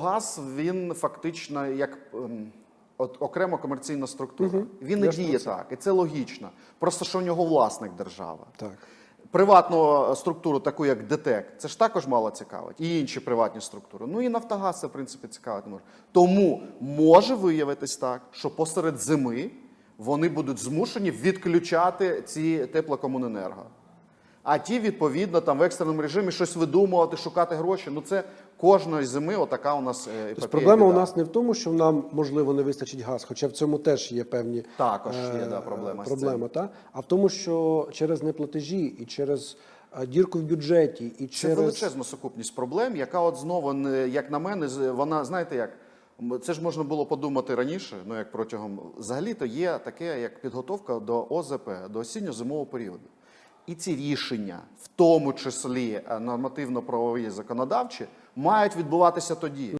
Нафтогаз він фактично як ем, от, окрема комерційна структура. Він не Я діє так, і це логічно. Просто що в нього власник держава. Так. Приватну структуру, таку як ДТЕК, це ж також мало цікавить, і інші приватні структури. Ну і Нафтогаз це, в принципі, цікавить не може. Тому може виявитись так, що посеред зими вони будуть змушені відключати ці теплокомуненерго. А ті, відповідно, там в екстреному режимі щось видумувати, шукати гроші. Ну це кожної зими отака у нас е, епопея. Тобто проблема у нас не в тому, що нам можливо не вистачить газ, хоча в цьому теж є певні Також є, е, да, проблема з проблема та? а в тому, що через неплатежі і через е, дірку в бюджеті, і Це через величезна сукупність проблем, яка от знову, як на мене, вона, знаєте як, це ж можна було подумати раніше, ну як протягом, взагалі-то є таке, як підготовка до ОЗП, до осінньо-зимового періоду. І ці рішення, в тому числі е, нормативно-правові законодавчі, мають відбуватися тоді.